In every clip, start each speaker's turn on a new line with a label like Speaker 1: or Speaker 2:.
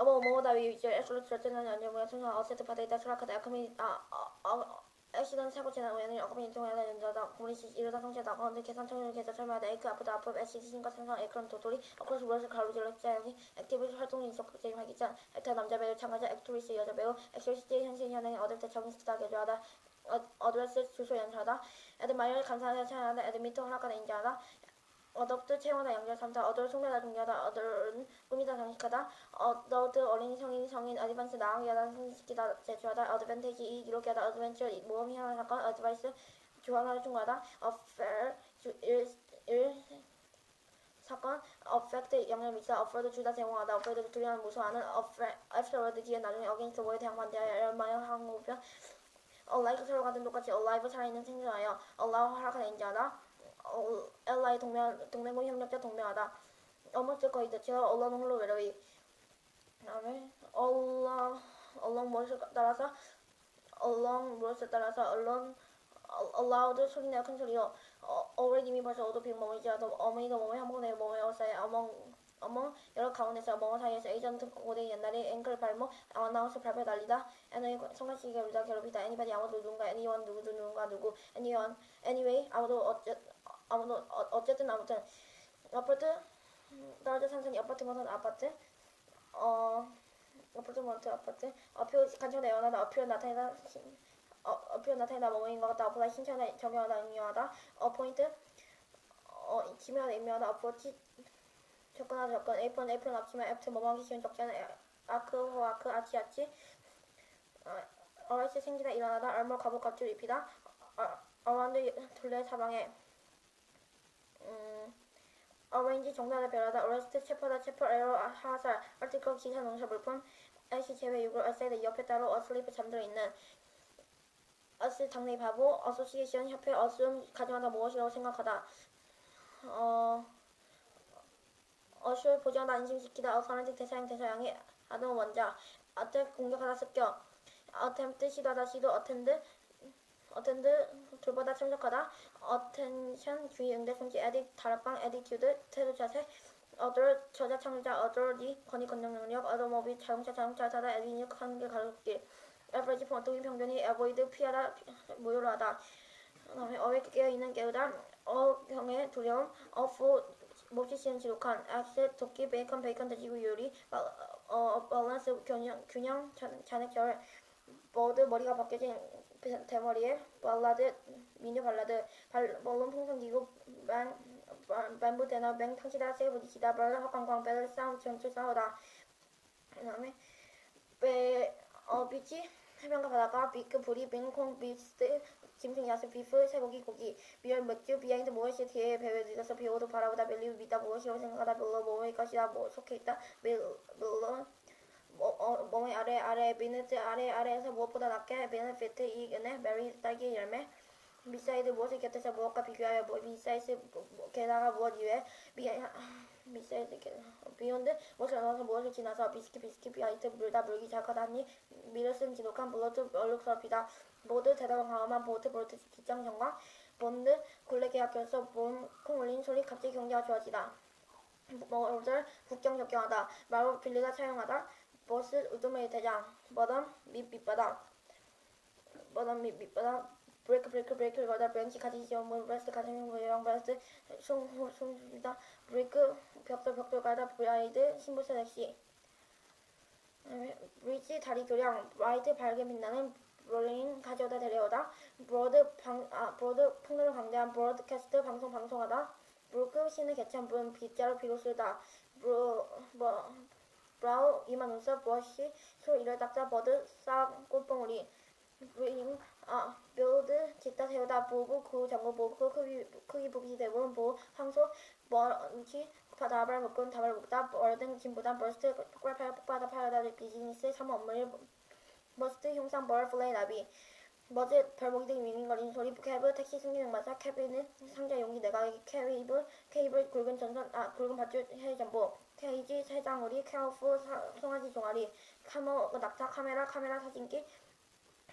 Speaker 1: 어머 어머다. 위 이제 애플 절대는 연료무야 순간 어세트 바데이다. 수락하다. 야크미 아어 액시던 사고 지난 후에는 어금니 인통하다 연자다. 고리시 이르다 성체다. 건데 계산 청률 계산 설마다. 에이크 아프다. 아프 에시드 신과 생성 에크런 도토리. 어크로스 무엇을 가로질러 짜야지 액티브 활동 인석 제임 하기짠 액터 남자 배우 참가자 액트리스 여자 배우 액트리스트 현실 현행 얻을 때 적응스타 개조하다. 어, 어드레스 주소 연사하다. 애들 말을 감사하다 찬양하다. 애들 미터 허락하다 인자하다 어덕트 체험하다 연결 삼다 어덜 속내다 종교하다 어덜은 꿈이다 장식하다 어더드 어린이 성인 성인 어드밴스 나아가게 하다 성시키다 제출하다 어드밴테이지 이 기록하다 어드벤처 모험 희망 사건 어드바이스 조항하다 충고하다 어페어 일 사건 어펙트 영향 미치다 어퍼드 주다 제공하다 어퍼드 두려움 무서워하는 어프터워드 뒤에 나중에 어게인스트 워에 대항 반대하여 열마여 항우편 얼라이크 서로 같은 똑같이 얼라이브 살아있는 생존하여 얼라우 허락하다 인자하다 어, 엘라의 동맹 동맹군 협력자 동맹하다 어머스 거의 대체로 언론 홀로 외로이 그다음에 얼라 언론 무엇을 따라서 언론 무엇을 따라서 언론 allowed 소리내어 큰 소리로 어, 어린이미 벌써 오도 빈 몸이지 않도 어머니도 몸에 한번에 몸에 어사에 어멍 어멍 여러 가운데서 어멍 사이에서 에이전트 고대 옛날에 앵글 발목 아나운서 발표 날리다 애너의 성가시기가 울다 괴롭히다 애니바디 아무도 누군가 애니원 누구 누군가 누구 애니원 anyway 아무도 어째 아무도 어, 어쨌든 아무튼 아파트 떨어져 산산이 아파트 모선 아파트. 어 아파트먼트 아파트. 어표 간청다 연하다 어표 나타내다 신- 어, 어표 나타내다 뭐뭐인 것 같다. 어보다 신청하다 적용하다 응용하다. 어 포인트. 어 지명하다 임명하다. 어프로치 접근하다 접근. 에이프론 에이프론 앞치마 애프트 쉬운 적자는 에- 아크 호 아크 아치 아치 어, 어라이스 생기다 일어나다. 얼머 갑옷 갑줄 입히다. 어, 어라운드 둘레 사방에 음, 어레인지 정답을 별하다 어레스트 체포다 체포 에러 하살 아티클 기사 농사 물품 애시 제외 유글 어세드 옆에 따로 어슬리프 잠들어 있는 어스 장래 바보 어소시에이션 협회 어스움 가정하다 무엇이라고 생각하다. 어 어쇼 보장하다 안심시키다 어서렌틱 대사양 대사양이 아동 원자. 어택 공격하다 습격. 어템트 시도하다 시도 어텐드 어텐드 돌보다 참석하다. 어텐션 주의 응대 성취 에딕 다락방 에디튜드 태도 자세. 어덜 저자 창자 어덜리 건의 건능 능력 어더모비 자동차 자동차 타다 에디닉 한개 가속길. 에버리지 보통인 평균이 에보이드 피하다 피- 무효로 하다. 그다음에 어웨 깨어 있는 깨우다. 어형의 두려움 어포 몹시 시는 지독한. 액세 도끼 베이컨 베이컨 돼지고 요리. 바- 어 밸런스 균형 균형 잔- 잔액절. 버드 머리가 벗겨진 대- 대머리에 발라드 미녀 발라드 발 벌론 풍선기구 반 반- 반부 대나 뱅 탕치다 세이브 디치다 벌 헛광광 배들 싸움 전투 싸우다. 그다음에 배어 비치 해변가 바다가 비크 브리 빙콩 비스트 짐승 야수 비프 쇠고기 고기 미열 맥주 비하인드 무엇이 뒤에 배에 늦어서 비오도 바라보다 멜리우 믿다 무엇이라고 생각하다 별로 뭐의 것이다 뭐 속해 있다 어, 몸의 아래 아래 비너트 아래 아래에서 무엇보다 낮게 베네피트 이익 은혜 메리 딸기 열매. 미사이드 무엇을 곁에서 무엇과 비교하여 뭐 미사이드 뭐, 뭐, 게다가 무엇 이외에 미 미사이드 게 비욘드 무엇을 넣어서 무엇을 지나서 비스킷 비스킷 비하이트 물다 물기 작하다니 미르슨 지독한 블러드 얼룩스럽이다. 모두 대단한 강함한 보트 보트 직장 정광. 본드 굴레 계약결서 몸콩 울린 소리 갑자기 경기가 좋아지다. 모델 국경 적용하다. 마법 빌리가 차용하다 버스 우두머리 대장 버덤 밑 밑바닥 버덤 밑 밑바닥 브레이크 브레이크 브레이크를 걸다 브레이크 가지 지원 문 브레스트 가정 모양 브레스트 숨숨니다. 브레이크 벽돌 벽돌 가다 브라이드 신부세 택시. 그다음에 브릿지 다리 교량 라이트 밝게 빛나는 롤링 가져다 데려오다. 브로드 방, 아, 브로드 폭로를 강대한 브로드캐스트 방송 방송하다. 브루크 신의 개천 분 빗자루 비로 쓰다 브로 뭐 브라우 이마 눈썹 브러쉬 솔 이를 닦자 버드 싹 꽃봉우리 브링 아 빌드 짓다 세우다 보고 그 정보 보고 크기 크기 보기 대부분 보 황소 먼지 다발 묶은 다발 묶다 얼등 짐보다 버스트 폭발 파야 폭발하다 파야다 비즈니스 삼 업무를 버스트 형상 벌 플레이 나비 머즈 별목이 등 윙윙거리는 소리 캐브 택시 승기능 마사 캐비는 상자 용기 내가기 캐리브 케이블 굵은 전선 아 굵은 밧줄 해전보 케이지 세장우리 케어프 사- 송아지 종아리 카모 낙타 카메라 카메라 사진기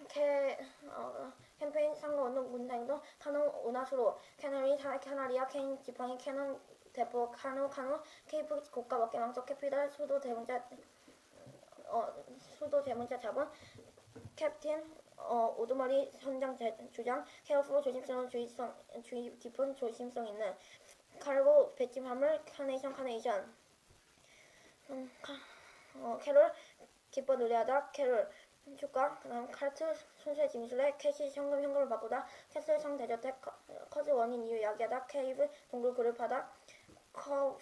Speaker 1: 캐 어, 캠페인 상호운동 문장도 카노 운하수로 캐너리 사- 캐나리아 케인 지팡이 캐논 대포 카누 카누 케이프 고가 어깨 망토 캐피달 수도 대문자 어, 수도 대문자 잡은 캡틴 어, 오두머리 대- 주장 케어풀 조심스러운 주의성 주의 깊은 조심성 있는 카르고 배찜 화물 카네이션 카네이션. 음, 카, 어, 캐롤 기뻐 노래하다. 캐롤 주가. 그다음 카르트 손실 짐술에 캐시 현금 현금을 바꾸다. 캐슬 성 대저택 커- 커즈 원인 이유 이야기하다. 케이브 동굴 그룹하다. 커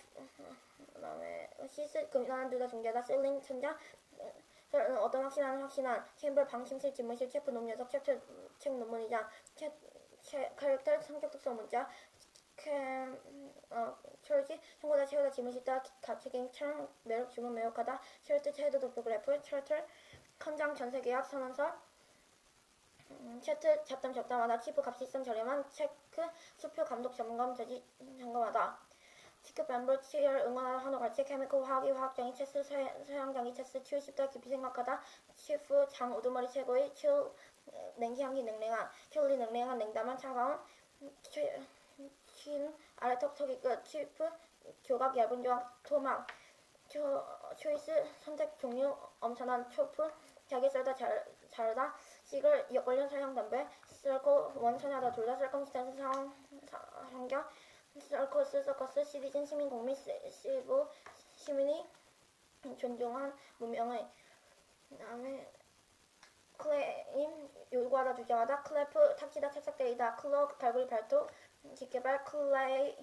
Speaker 1: 그다음에 시스 금단한 두다 중계하다. 실링 천장 어, 어떤 확신한 확신한 캠블 방심실 집무실 체프 놈녀석 챕터 책 논문이자 체, 체, 캐릭터 성격 특성 문자 캠 어, 철지 청구다 채우다 지문시다 가치갱 촬영 매력 주문 매력하다 셔츠 체드 도프그래프 셔틀 컨장 전세계약 선언서 음, 채트 잡담 잡담하다 치프 값시성 저렴한 체크 수표 감독 점검 저지 점검하다 치크 뱀블 치열 응원하다 환호 갈치 케미컬 화학이 화학장이 체스 서- 서양장이 체스 치우 싶다 깊이 생각하다 치프 장 우두머리 최고의 치우 냉기 향기 냉랭한 치울리 냉랭한 냉담한 차가운 최- 친 아래 턱턱이 끝 치프 교각 얇은 조각 토막 초, 초이스 선택 종류 엄청난 초프 자기 썰다 잘, 잘다 시글 역관련 사용 담배 썰고 원천하다 둘다 썰kom 스탠스 상황 사- 썰코스 서커스 시리즌 시민 시- 시부 시민이 존중한 문명의 그다음에 클레임 요구하다 주장하다. 클래프 탁지다 착착대이다. 클럭 발굴 발톱 직개발 클레이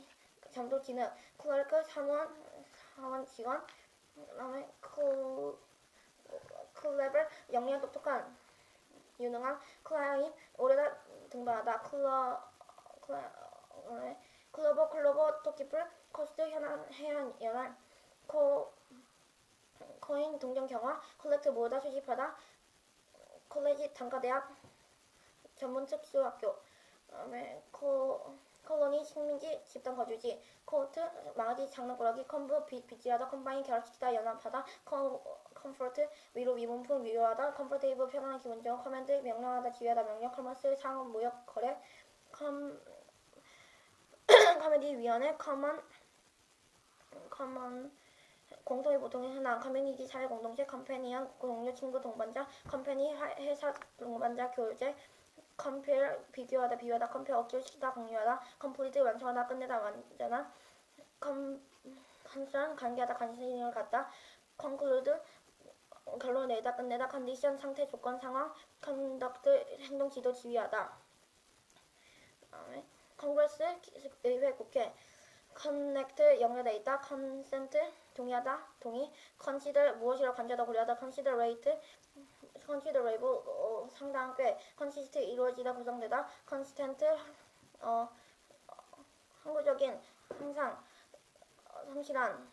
Speaker 1: 잠도 기능. 클러크 사무원 사원 직원. 그다음에 클 클레버 영리한 똑똑한 유능한 클라이임 오래다 등반하다. 클러 클라 어, 클로버 클로버 토끼풀 코스트 현안 해안 연안 코 코인 동전 경화 콜렉트 모으다 수집하다. 콜레지 단과대학 전문 특 수학교. 그다음에 코 콜로니 식민지 집단 거주지. 코트 망아지 장난꾸러기 컴브 비, 빗질하다 컴바인 결합시키다 연합하다. 컴, 컴포트 위로 위문품 위로하다. 컴포테이블 편안한 기분 좋은 커맨드 명령하다 지휘하다 명령 커머스 상업 무역 거래. 컴 커뮤니티 위원회 커먼 커먼 공통의 보통의 현황 커뮤니티 사회 공동체 컴패니언 동료 친구 동반자 컴패니 하- 회사 동반자 교제 컴페어 비교하다 비교하다 컴페어 억제시키다 공유하다 컴플리트 완성하다 끝내다 완전한 컴 컨선 관계하다 관심을 갖다 컨클루드 결론 내다 끝내다 컨디션 상태 조건 상황 컨덕트 행동 지도 지휘하다. 그다음에 컨그레스 의회 국회 커넥트 연결돼 있다 컨센트 동의하다 동의 컨시더 무엇이라 관자다 고려하다 컨시더레이트 컨시더레이블 어, 상당한 꽤 컨시스트 이루어지다 구성되다 컨스텐트 어, 어, 항구적인 항상 어, 성실한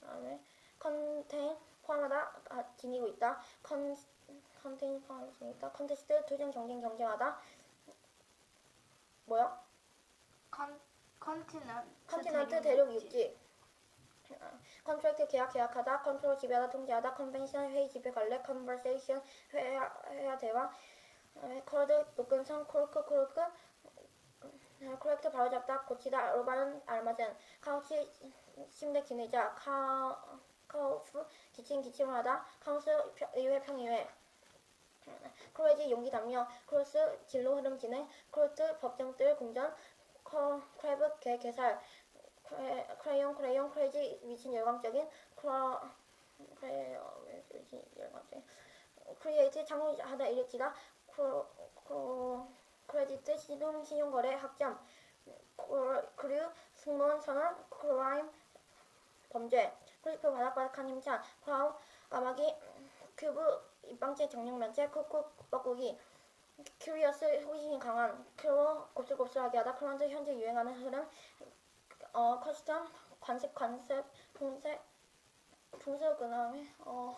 Speaker 1: 그다음에 컨테인 포함하다 아, 지니고 있다 컨 컨테인 포함하고 있다 컨테스트 투쟁 경쟁 경쟁하다 뭐야?
Speaker 2: 컨 컨티넌트
Speaker 1: 컨티넌트 대륙 육지. 컨트랙트 계약 계약하다 컨트롤 지배하다 통제하다 컨벤션 회의 집회 갈래 컨버세이션 회화 회화 대화 콜드 녹음성 콜크 콜크 코렉트 바로잡다 고치다 올바른 알마젠 카우치 침대 기내자 카 카우프 기침 기침을 하다 카우스 평- 의회 평의회. 크레지 용기 담요 크로스 진로 흐름 진행 크로트 법정들 공전 커 크래브 개 개살 크레, 크레용 크레용 크레지 미친 열광적인 크라 크레요 미친 열광적인 크리에이트 창조하다 일으키다 크로 크레디트 시동 신용거래 학점 크- 크류 승무원 선언 크라임 범죄 크리스프 바닥바닥한 힘찬 크라우 까마귀 큐브 입방체 정육면체 쿡쿡 뻐꾸기 큐리어스 호기심이 강한 크로 곱슬곱슬하게 하다 크런트 현재 유행하는 흐름 어 커스텀 관습 관습 풍색 풍색 그다음에 어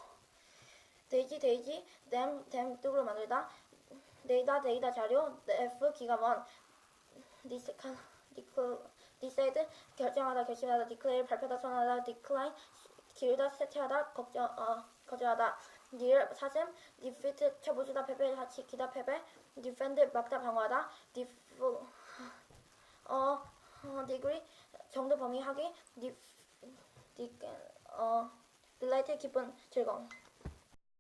Speaker 1: 데이지 데이지 댐댐 뚝으로 만들다. 데이다 데이다 자료 F 기가먼 디스카 디클 디사이드 결정하다 결심하다 디클레일 발표다 선언하다 디클라인 기르다 세팅하다 걱정 어 거절하다. 닐 사셈 디피트 쳐부수다 패배 지키다 패배. 디펜드 막다 방어하다. 디프 어, 어 디그리 정도 범위 하기. 디, 디, 어 딜라이트 기쁜 즐거움